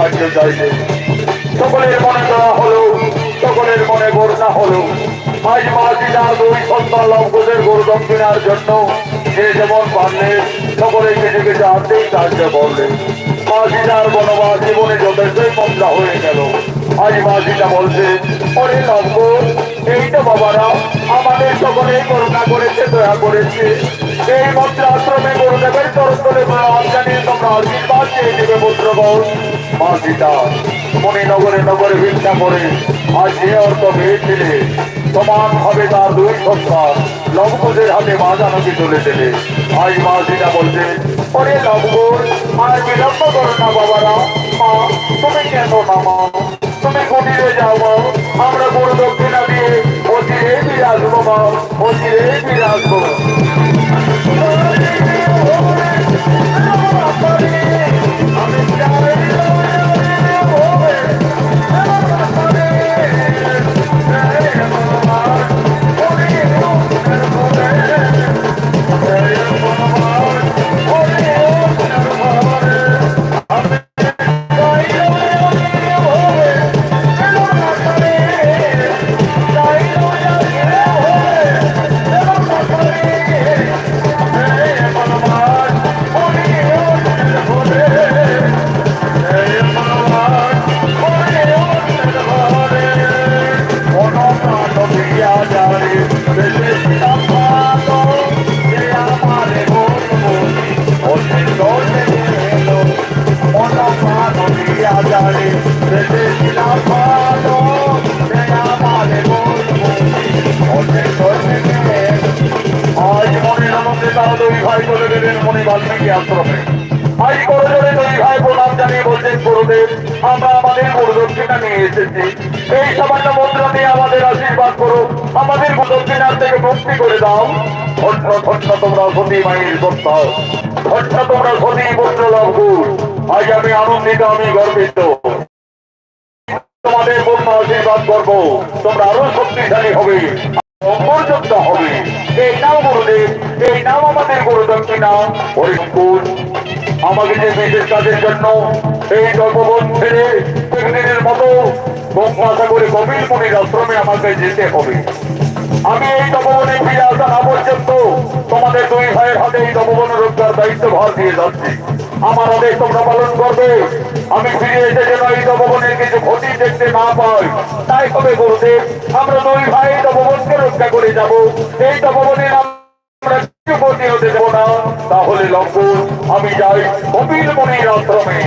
সাহায্য চাইছে সকলের মনে দেওয়া হলো, সকলের মনে করুণা হলো। আজ মাসিরা দুই সন্তান লবকুশের গরু দক্ষিণার জন্য যে যেমন পারলে, সকলে কিছু কিছু আর্থিক সাহায্য করলেন মাসিদার বনবাস জীবনে যথেষ্টই মন্ত্রা হয়ে গেল। আজ মাসিটা বলছে অরে লম্ব এই তো বাবারা আমাদের সকলে করুণা করেছে, দয়া করেছে। এই মন্ত্র আশ্রমে গুরুদেবের চরণ করে তোমরা আশীর্বাদ চেয়ে দেবে পুত্রগণ। মাসিটা মনে নগরে নগরে ভিক্ষা করে, আজ যে অর্থ পেয়েছিলে, সমান ভাবে তার দুই সন্তান লবকুশের হাতে বাজানোকে তুলে দেবে। আজ মাসিটা বলছে, ওরে লবকুশ আর বিলম্ব করো না বাবারা। মা, তুমি কেন না মা তুমি কুটিরে যাও মা। আমরা গুরু দক্ষিণা দিয়ে অচিরে ফিরে আসব মা অচিরে ফিরে আসব। আমি আনন্দিত, আমি গর্বিত। তোমাদের পূর্ণ আশীর্বাদ করব। তোমরা আরও শক্তিশালী হবে অমরযুক্ত হবে। এই নাম গুরুদেব, এই নাম আমাদের গুরু দক্ষিণা হরিপুর আমাকে যে বিশেষ কাজের জন্য এই তপবন ছেড়ে একদিনের মতো গোপাশা করে কপিল মুনির আশ্রমে আমাকে যেতে হবে। আমি এই তপবনে ফিরে আসা না পর্যন্ত তোমাদের দুই ভাইয়ের হাতে এই তপবন রোজগার দায়িত্ব ভার দিয়ে যাচ্ছি। আমার আদেশ তোমরা পালন করবে। আমি ফিরে এসে যেন এই তপবনের কিছু ক্ষতি দেখতে না পাই। তাই হবে গুরুদেব, আমরা দুই ভাই তপবনকে রক্ষা করে যাব। এই তপবনের আমরা কিছু ক্ষতি হতে দেবো না। তাহলে লক্ষ্য আমি যাই কপিল মুনির আশ্রমে।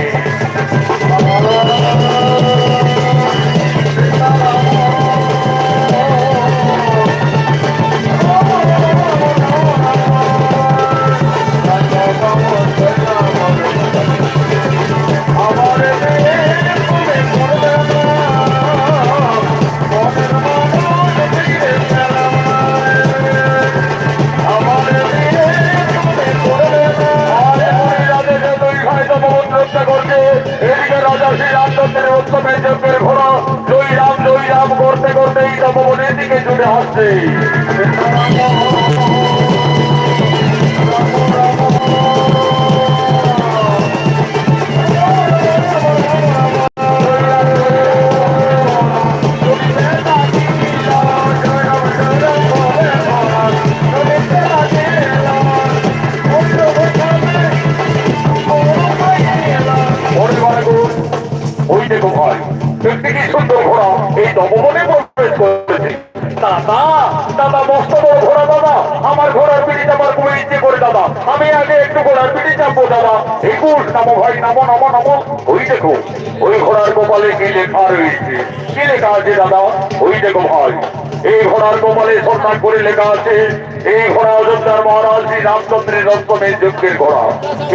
রাজা রামচন্দ্রের উত্তমের যজ্ঞের ঘোড়া, জয় রাম জয় রাম করতে করতে এই তপবনের দিকে ছুটে আসছে। দাদা মস্ত ঘোড়া দাদা আমার ঘোড়ার পিঠি আমার খুবই ইচ্ছে করে দাদা আমি আগে একটু ঘোড়ার পিঠি চাপবো দাদা। একুশ নামো ভাই নামো নামো নামো। ওই দেখো, ওই ঘোড়ার কপালে কি লেখা রয়েছে? কি লেখা আছে দাদা? ওই দেখো ভাই। এই ঘোড়ার কপালে সম্মান করে লেখা আছে এই ঘোড়া অযোধ্যার মহারাজ শ্রী রামচন্দ্রের রত্নের যজ্ঞের ঘোড়া।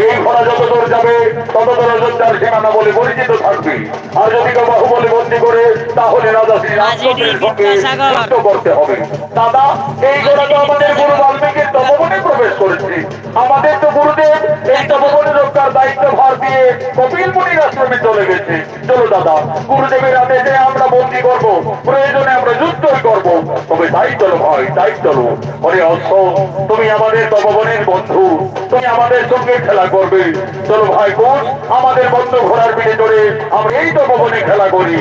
এই ঘোড়া যত দূর যাবে তত দূর অযোধ্যার সীমানা বলে পরিচিত থাকবে। আর যদি কেউ বাহু বলে বন্দি করে তাহলে রাজা শ্রী রামচন্দ্রের সঙ্গে যুদ্ধ করতে হবে। দাদা এই ঘোড়া তো আমাদের গুরু বাল্মীকির তপবনে প্রবেশ করেছে। আমাদের তো গুরুদেব এই তপবনে রক্ষার দায়িত্ব ভার দিয়ে কপিল মুনির আশ্রমে চলে গেছে। চলো দাদা গুরুদেবের আদেশে আমরা বন্দি করব। প্রয়োজনে আমরা যুদ্ধই করব। তবে তাই চলো ভাই তাই চলো অরে অশ্ব তুমি আমাদের তপবনের বন্ধু। তুমি আমাদের সঙ্গে খেলা করবে। চলো ভাই কোন আমাদের বন্ধু ঘোড়ার পিঠে চড়ে আমরা এই তপবনে খেলা করি।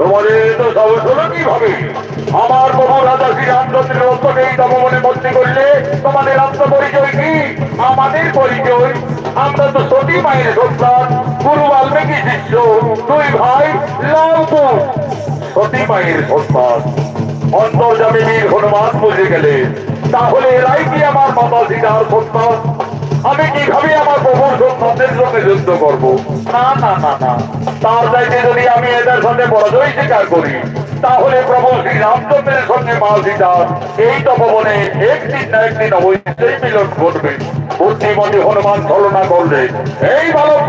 তোমাদের তো হলো কীভাবে? আমার প্রভু রাজা শ্রী রামচন্দ্রের অন্তকে এই তপবনে বন্দি করলে তোমাদের আত্মপরিচয় কি? আমাদের পরিচয়? আমরা তো সতী মায়ের সন্তান, গুরু বাল্মীকি শিষ্য, দুই ভাই লাভপুর সতী মায়ের সন্তান। অন্তর্জামী বীর হনুমান বুঝে গেলে, তাহলে এরাই কি আমার মাতা সীতার সন্তান? আমি কীভাবে আমার প্রভুর সন্তানদের সঙ্গে যুদ্ধ করব? না না না না। তার চাইতে যদি আমি এদের সাথে পরাজয় স্বীকার করি, তাহলে প্রভু শ্রী রামচন্দ্রের সঙ্গে মা সীতার এই তপবনে একদিন না একদিন অবশ্যই মিলন ঘটবে। বুদ্ধিমতী হনুমান ছলনা করলে, এই বালক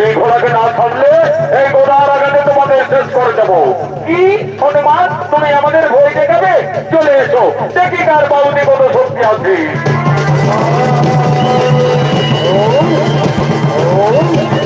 এই ঘোড়াকে না ছাড়লে এই ঘোড়ার আগাতে তোমাদের শেষ করে দেব। কি? হনুমান, তুমি আমাদের ভয় দেখাবে? চলে এসো, দেখি কার বাউনি কত শক্তি আছে। আজ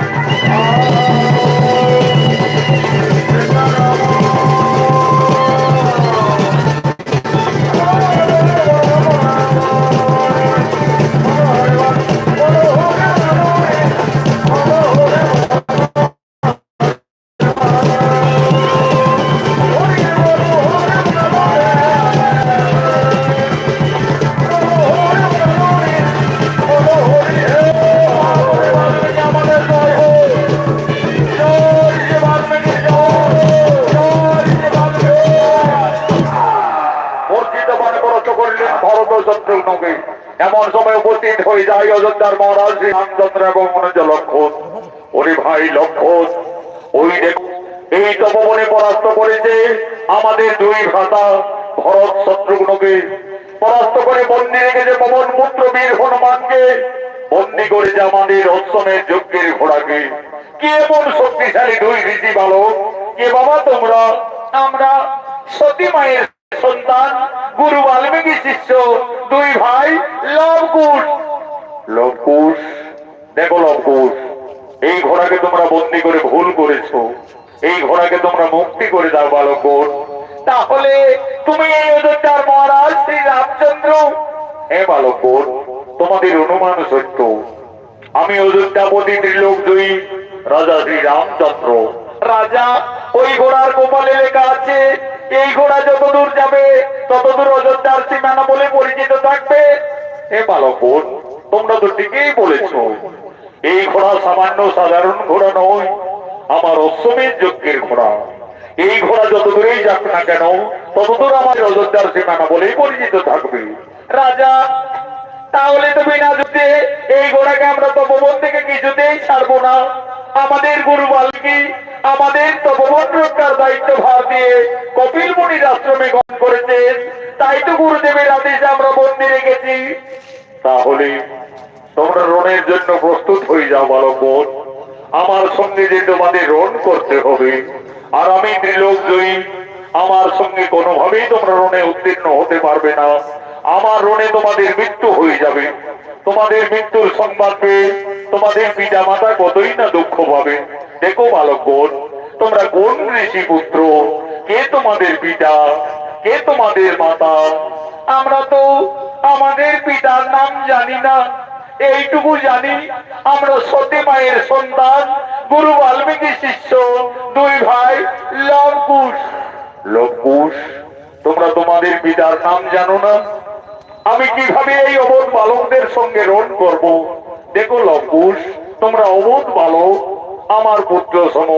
আমাদের এবং লক্ষণ ওরে ভাই লক্ষণ ওই দেখো, এই তপবনে পরাস্ত করেছে আমাদের দুই ভ্রাতা ভরত শত্রুঘ্নকে। পরাস্ত করে বন্দি রেখেছে পবন পুত্র বীর হনুমানকে। বন্দি করেছে আমাদের অষ্টমের যজ্ঞের ঘোড়াকে। কে এমন শক্তিশালী দুই ঋষি বালক? কে বাবা তোমরা? আমরা সতী মায়ের সন্তান, গুরু বাল্মীকি শিষ্য, দুই ভাই লবকুশ। লবকুশ? দেখো লবকুশ এই ঘোড়াকে তোমরা বন্দি করে ভুল করেছ। এই ঘোড়াকে তোমরা মুক্তি করে দাও বালকুর তাহলে তুমি এই অযোধ্যার মহারাজ শ্রী রামচন্দ্র? হে বালকুর তোমাদের অনুমান সত্য। আমি অযোধ্যাপতি ত্রিলোক জয়ী রাজা শ্রী রামচন্দ্র। রাজা ওই ঘোড়ার কপালে লেখা আছে এই ঘোড়া যত দূর যাবে তত দূর অযোধ্যার সীমানা বলে পরিচিত থাকবে। হে বালকুর তোমরা তো ঠিকই বলেছ। এই ঘোড়া সামান্য সাধারণ ঘোড়া নয়, আমার অশ্বমের যজ্ঞের ঘোড়া। এই ঘোড়া যত দূরেই যাক না কেন, ততদূর আমার অযোধ্যার সীমানা বলেই পরিচিত থাকবে। রাজা, তাহলে তো বিনা যুদ্ধে এই ঘোড়াকে আমরা তপবন থেকে কিছুতেই ছাড়বো না। আমাদের গুরু বাল্মীকি আমাদের তপবন রক্ষার দায়িত্ব ভার দিয়ে কপিল মুনির আশ্রমে গমন করেছেন। তাই তো গুরুদেবের আদেশে আমরা বন্দি রেখেছি তাহলে তোমরা রণের জন্য প্রস্তুত হয়ে যাও বালক বোন। আমার সঙ্গে যে তোমাদের রণ করতে হবে, আর আমি ত্রিলোক জয়ী, আমার সঙ্গে কোনোভাবেই তোমরা রণে উত্তীর্ণ হতে পারবে না। আমার রণে তোমাদের মৃত্যু হয়ে যাবে। তোমাদের মৃত্যুর সংবাদ পেয়ে তোমাদের পিতা মাতা কতই না দুঃখ পাবে। দেখো বালক বোন, তোমরা কোন ঋষি পুত্র কে তোমাদের পিতা? কে তোমাদের মাতা? আমরা তো আমাদের পিতার নাম জানি না। এইটুকু জানি, আমরা সতী মায়ের সন্তান, গুরু বাল্মীকি শিষ্য, দুই ভাই, লবকুশ। লবকুশ, তোমরা তোমাদের পিতার নাম জানো না? আমি কীভাবে এই অবোধ বালকদের সঙ্গে রণ করব? দেখো লবকুশ, তোমরা অবোধ বালক, আমার পুত্র সম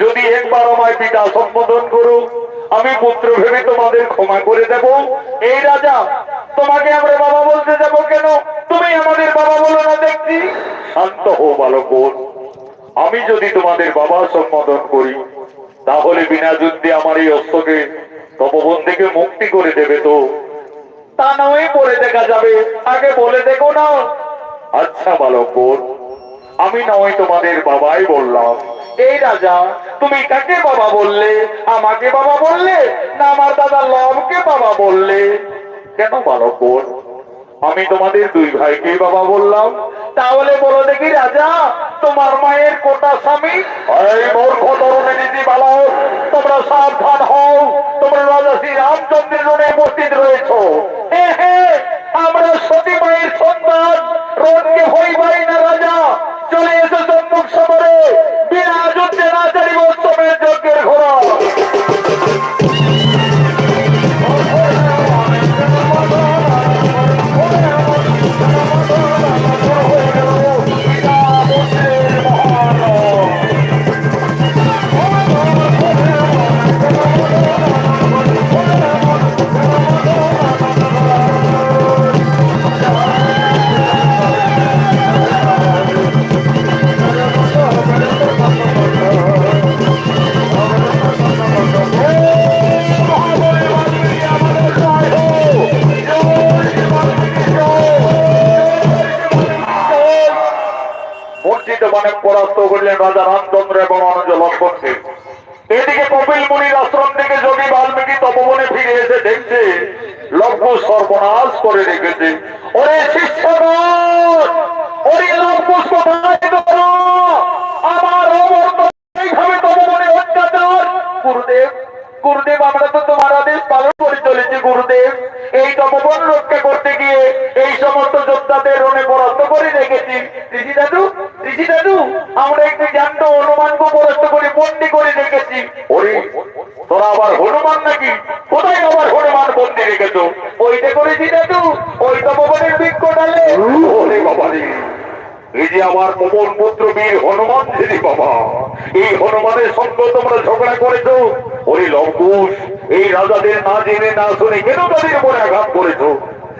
যদি একবার আমায় পিতা সম্বোধন করো আমি পুত্র ভেবে তোমাদের ক্ষমা করে দেব। এই রাজা, তোমাকে আমরা বাবা বলতে যাব কেন? তুমি আমাদের বাবা বলো না দেখছি। শান্ত হো বালক। আমি যদি তোমাদের বাবা সম্বোধন করি, তাহলে বিনা যুদ্ধে আমার এই অস্ত্রকে তপবন থেকে মুক্তি করে দেবে তো। তা নয়, পরে দেখা যাবে। আগে বলে দেখো না। আচ্ছা বালক আমি নয় তোমাদের বাবাই বললাম। এই রাজা তুমি কাকে বাবা বললে? আমাকে বাবা বললে না আমার দাদা লবকে বাবা বললে? কেন বালক বোন? আমি তোমাদের দুই ভাইকে বাবা বললাম। তাহলে বলো দেখি রাজা, তোমার মায়ের কোটা স্বামী? এই মূর্খ তরুণী বালক, তোমরা সাবধান হও। তোমরা রাজা শ্রী রামচন্দ্রের উপস্থিত রয়েছ। হে হে, আমরা সতী মায়ের সন্তান। রোদকে হই পাই না রাজা। চলে এসে সম্মুখ সমরে বিনা যুদ্ধে না চারিব মানে পরাস্ত করলেন রাজা রামচন্দ্র এবং অনুজ লক্ষণকে। এদিকে কপিল মুনির আশ্রম থেকে যোগী বাল্মীকি তপবনে ফিরে এসে দেখছে লক্ষ সর্বনাশ করে রেখেছে। ওরে এই এই সমস্ত যোদ্ধাদের রণে পরাস্ত করে রেখেছি। দিদি দাদু ঋষি দাদু আমরা একটি জ্ঞান্ত হনুমানকে পরাস্ত করে বন্দি করে রেখেছি। ওরে, তোরা আবার হনুমান নাকি? কোথায় আবার হনুমান বন্দি রেখেছো? ওইটা করেছি দাদু ওই তপবনের বৃক্ষ ডালে ওরে বাবা এই যে আমার পবন পুত্র বীর হনুমান ছিলি বাবা, এই হনুমানের সঙ্গে তোমরা ঝগড়া করেছ? ওই লঙ্কুশ এই রাজাদের না জেনে না শুনে কেন তাদের উপরে আঘাত করেছ?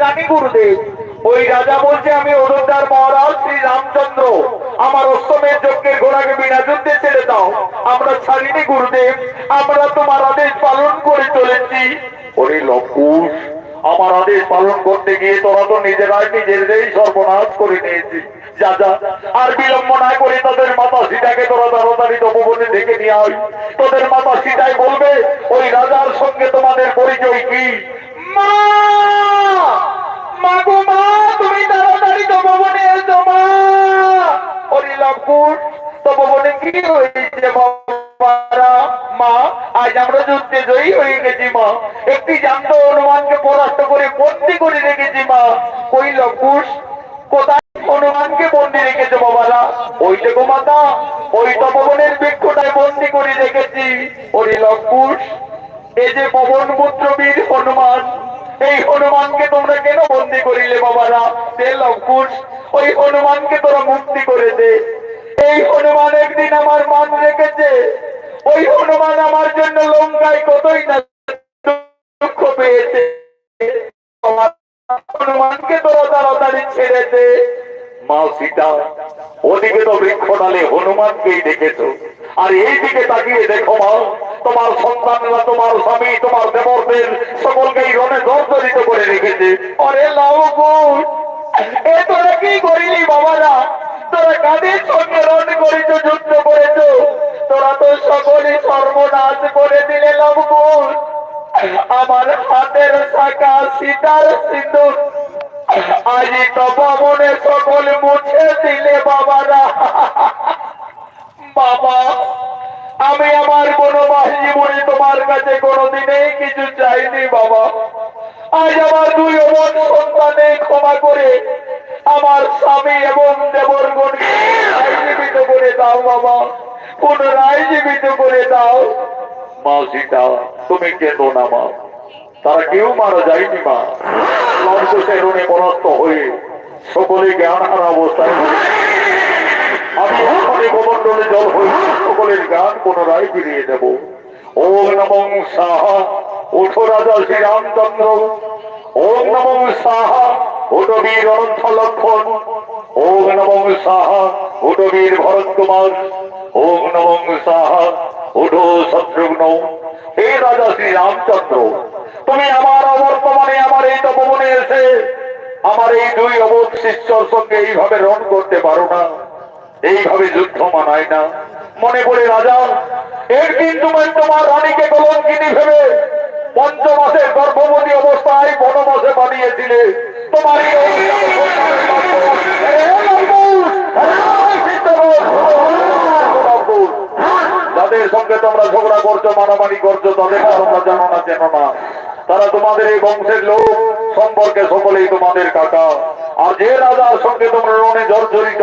জানি গুরুদেব ওই রাজা বলছে, আমি অযোধ্যার মহারাজ শ্রী রামচন্দ্র। আমার অষ্টমের যজ্ঞের ঘোড়াকে বিনা যুদ্ধে ছেড়ে দাও। আমরা ছাড়িনি গুরুদেব। আমরা তোমার আদেশ পালন করে চলেছি। ওরে লঙ্কুশ আমার আদেশ পালন করতে গিয়ে তোরা তো নিজেরাই নিজেদেরই সর্বনাশ করে নিয়েছিস। যা যা, আর বিলম্ব না করে তোদের মাতা সীতাকে তোরা তাড়াতাড়ি তপবনে ডেকে নিয়ে আয়। তোদের মাতা সীতাই বলবে, ওই রাজার সঙ্গে তোমাদের পরিচয় কি? মা! মা গো মা তুমি তাড়াতাড়ি তপবনে এসো মা ওরে লবকুর তপবনে কি হয়েছে বাবারা? মা, আজ আমরা যুদ্ধে জয়ী হয়ে গেছি, মা। একটি জান্ত হনুমানকে পরাস্ত করে বন্দি করে রেখেছি, মা। ওই লকুশ কোথায় হনুমানকে বন্দি রেখেছে বাবারা? ওই দেখো মাতা, ওই তপবনের বৃক্ষটায় বন্দি করে রেখেছি। ওই লকুশ এই যে পবন পুত্র বীর হনুমান, এই হনুমানকে তোমরা কেন বন্দি করিলে বাবারা? সে লকুশ ওই হনুমানকে তোরা মুক্তি করে দে এই হনুমান একদিন আমার মান রেখেছে। ওই হনুমান আমার জন্য লঙ্কায় কতই না দুঃখ পেয়েছে। হনুমানকে তোরা তাড়াতাড়ি ছেড়েছে। মা সীতা ওদিকে তো বৃক্ষ ডালে হনুমানকেই দেখেছ। আর এইদিকে তাকিয়ে দেখো মা, তোমার সন্তানরা, তোমার স্বামী, তোমার দেবরদের সকলকেই রণে জর্জরিত করে রেখেছে। অরে লাউ এ করিলি বাবারা। তোরা কাদের সঙ্গে রণ করেছ যুদ্ধ করেছ তোরা তো সকলেই সর্বনাশ করে দিলে লবগুণ আমার হাতের শাখা সীতার সিঁদুর আজি তবা মনে সকল মুছে দিলে বাবারা। বাবা, আমি আমার বনবাস জীবনে তোমার কাছে কোনোদিনেই কিছু চাইনি, বাবা। আজ আমার দুই অমন সন্তানে ক্ষমা করে আমার স্বামী এবং দেবরগণকে করে দাও বাবা। পুনরায় জীবিত করে দাও। মা সীতা তুমি কেঁদো না মা? তারা কেউ মারা যায়নি মা। পরাস্ত হয়ে সকলে জ্ঞান হারা অবস্থায় আমি এখনই গোমণ্ডলে জল হই সকলের গান পুনরায় ফিরিয়ে দেব ওম নমঃ সাহা। ওঠো রাজা শ্রীরামচন্দ্র। ওম নমঃ সাহা। ওটো বীর অনন্ত লক্ষণ। ওম নমঃ সাহা ওটো ভরত কুমার ওম নমঃ সাহা ওঠো শত্রুঘ্ন। হে রাজা শ্রীরামচন্দ্র তুমি আমার অবর্তমানে আমার এই তপবনে এসে আমার এই দুই অবোধ শিষ্যর সঙ্গে এইভাবে রণ করতে পারো না। এইভাবে যুদ্ধ মানায় না। মনে করে রাজা একদিন তুমি তোমার রানীকে কলঙ্কিনী ভেবে পঞ্চমাসের গর্ভবতী অবস্থায় বনমাসে বানিয়েছিলে। তোমার! যাদের সঙ্গে তোমরা ঝগড়া করছ, মারামারি করছ, তাদের তোমরা জানো না, চেনো না। তারা তোমাদের এই বংশের লোক, সম্পর্কে সকলেই তোমাদের কাকা। আর যে রাজার সঙ্গে তোমরা রণে জর্জরিত,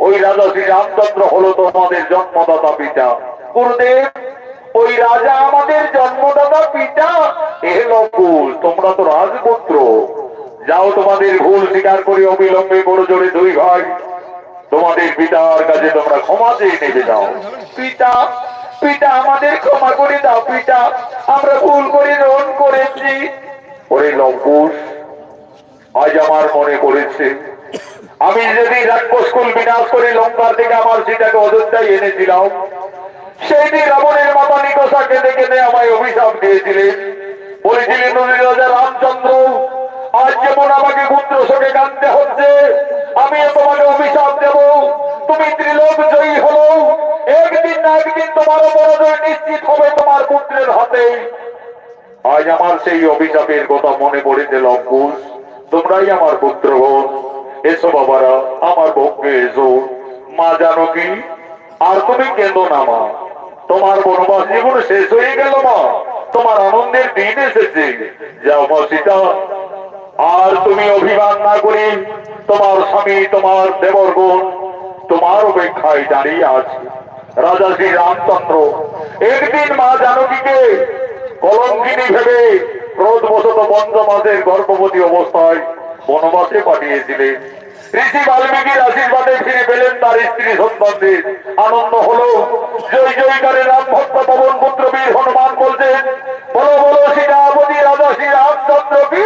ওই রাজা শ্রী রামচন্দ্র হলো তোমাদের জন্মদাতা পিতা। গুরুদেব ওই রাজা আমাদের জন্মদাতা পিতা, এ লকুল তোমরা তো রাজপুত্র। যাও তোমাদের ভুল স্বীকার করে অবিলম্বে বড় জোরে দুই ভাই। তোমাদের পিতার কাছে তোমরা ক্ষমা চেয়ে নেবে দাও পিতা পিতা, আমাদের ক্ষমা করে দাও, পিতা। আমরা ভুল করে রন করেছি। ওরে লঙ্কুশ আজ আমার মনে করেছে আমি যদি রাক্ষসকুল বিনাশ করে লঙ্কার থেকে আমার সেটাকে অযোধ্যায় এনেছিলাম সেই দিন রাবণের মাতা নিকষা কেঁদে কেঁদে আমায় অভিশাপ দিয়েছিলেন। বলেছিলেন রাজা রামচন্দ্র, আজ যেমন আমাকে পুত্র শোকে কাঁদতে হচ্ছে, আমি তোমাকে অভিশাপ দেব। তুমি ত্রিলোক জয়ী হলো। একদিন না একদিন তোমার পরাজয় নিশ্চিত হবে তোমার পুত্রের হাতে। আজ আমার সেই অভিশাপের কথা মনে পড়েছে লঙ্কুশ তোমরাই আমার পুত্র বোন এসো বাবারা, আমার বক্ষে এসো। মা জানো কি? আর তুমি কেঁদো না, মা। তোমার বনবাস জীবন শেষ হয়ে গেল মা। তোমার আনন্দের দিন এসেছে। যাও মা আর তুমি অভিমান না করে তোমার স্বামী, তোমার দেবরগণ তোমার অপেক্ষায় দাঁড়িয়ে আছে। রাজা শ্রী রামচন্দ্র, একদিন মা জানকীকে কলঙ্কিনী ভেবে ক্রোধবশত পঞ্চমাসের গর্ভবতী অবস্থায় বনবাসে পাঠিয়েছিলেন ঋষি বাল্মীকির আশীর্বাদে ফিরে পেলেন তার স্ত্রী সন্তানদের। আনন্দ হলো, জয় জয়কারে রাম ভক্ত পবন পুত্র বীর হনুমান বলছেন বলো বলো সীতাপতি রাজা শ্রী রামচন্দ্র কি